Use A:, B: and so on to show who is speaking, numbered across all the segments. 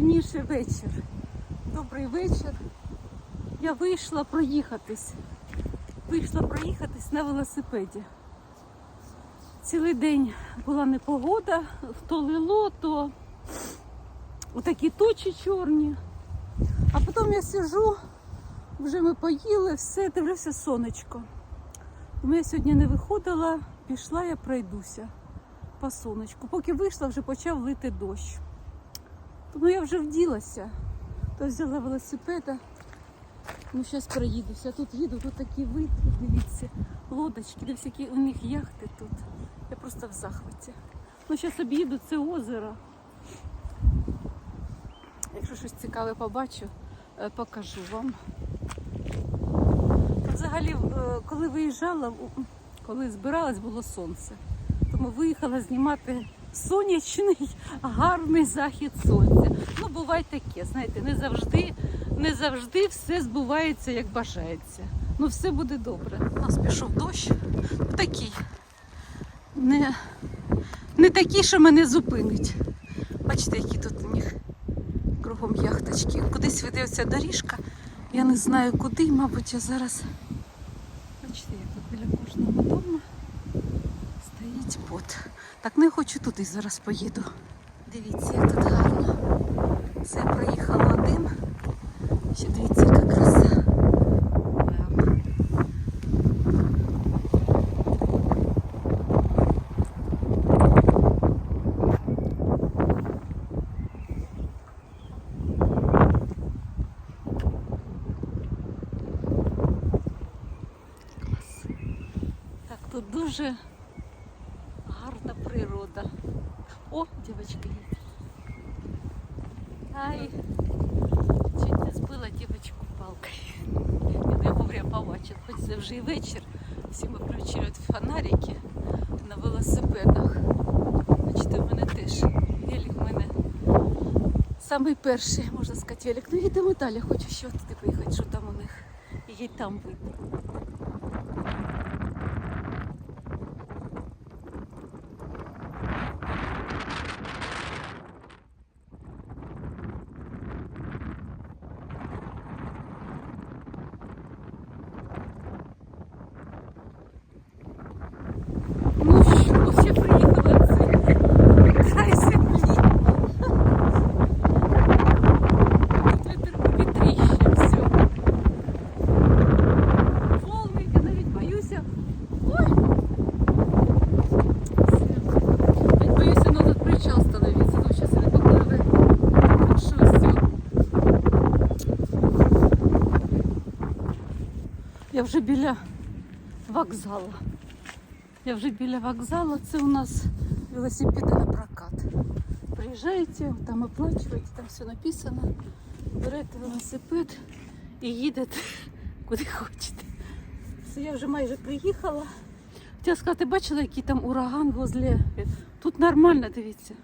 A: вірніше вечір. Добрий вечір. Я вийшла проїхатись. Вийшла проїхатись на велосипеді. Цілий день була непогода, то лило, то такі тучі чорні. А потім я сижу, вже ми поїли, все, дивлюся сонечко. Тому я сьогодні не виходила, пішла, я пройдуся по сонечку. Поки вийшла, вже почав лити дощ. Тому я вже вділася. То взяла велосипеда. Ну, зараз проїдуся. Тут їду, тут такі вид, дивіться, лодочки, де всякі у них яхти тут. Я просто в захваті. Ну, зараз об'їду це озеро. Якщо щось цікаве побачу, е, покажу вам. Взагалі, е, коли виїжджала, коли збиралась, було сонце. Тому виїхала знімати сонячний, гарний захід сонця. Ну, буває таке, знаєте, не завжди, не завжди все збувається, як бажається. Ну, все буде добре. У нас пішов дощ. Такий. Не, не такий, що мене зупинить. Бачите, які тут у них кругом яхточки. Кудись веде ця доріжка. Я не знаю куди, мабуть, я зараз. Бачите, як тут біля кожного дому стоїть бот. Так не хочу туди зараз поїду. Дивіться, як тут гарно. Це я проїхала один. Ще дивіться, яка краса. Так, тут дуже природа. О, дівчинка є. Ай, чуть не збила дівчинку палкою. Я не вовремя побачив, хоч це вже і вечір. Всі ми включають фонарики на велосипедах. Бачите, в мене теж велик в мене самий перший, можна сказати, велик. Ну їдемо далі, хочу ще туди поїхати, що там у них. І там видно. Я вже біля вокзалу. Я вже біля вокзалу, це у нас велосипеди на прокат. Приїжджаєте, там оплачуєте, там все написано. Берете велосипед і їдете куди хочете. Це я вже майже приїхала. Хотіла сказати, бачила, який там ураган возле. Тут нормально, дивіться.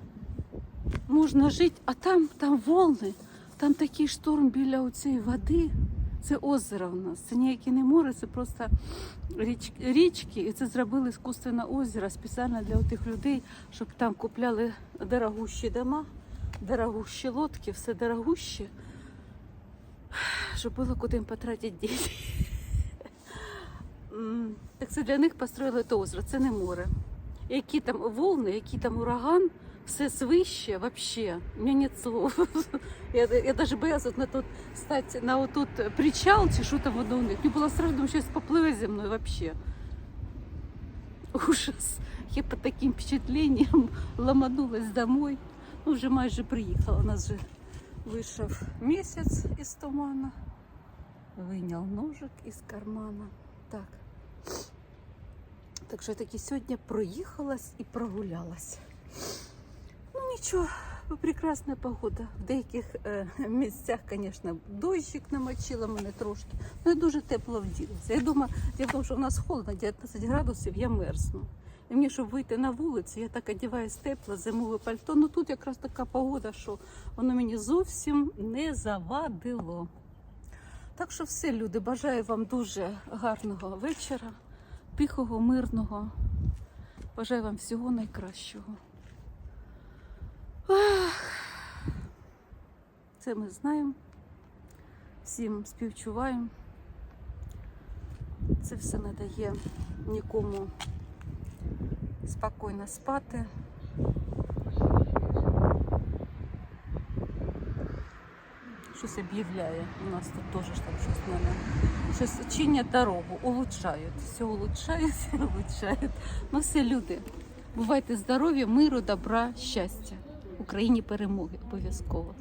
A: Можна жити, а там, там волни, там такий шторм біля цієї води. Це озеро у нас. Це ніяке не море, це просто річ, річки. І це зробили іскусственне озеро спеціально для тих людей, щоб там купляли дорогущі дома, дорогущі лодки, все дорогуще, щоб було куди їм потратити гроші. Так це для них построїли це озеро, це не море. Які там волни, який там ураган, все свище вообще. У меня нет слов. Я, я даже боялась вот на тот стать на вот тут причал, чи що там воно у них. Мені було страшно, думаю, щось попливе зі мною вообще. Ужас. Я под таким впечатлением ломанулась домой. Ну, вже майже приїхала. У нас вже вийшов місяць із тумана. Вийняв ножик із кармана. Так. Так що я таки сьогодні проїхалась і прогулялась. Нічого, прекрасна погода. В деяких е, місцях, звісно, дощик намочила мене трошки. Я дуже тепло вділася. Я думаю, я тому, що в нас холодно, 19 градусів, я мерзну. І мені, щоб вийти на вулицю, я так одягаюсь тепло, зимове пальто. Ну тут якраз така погода, що воно мені зовсім не завадило. Так що все, люди, бажаю вам дуже гарного вечора, тихого, мирного. Бажаю вам всього найкращого. Це ми знаємо. Всім співчуваємо. Це все не дає нікому спокійно спати. Щось об'являє. У нас тут теж там щось в мене. Щось чинять дорогу, улучшають. Все улучшають, все улучшають. Ну все, люди. Бувайте здорові, миру, добра, щастя. Україні перемоги обов'язково.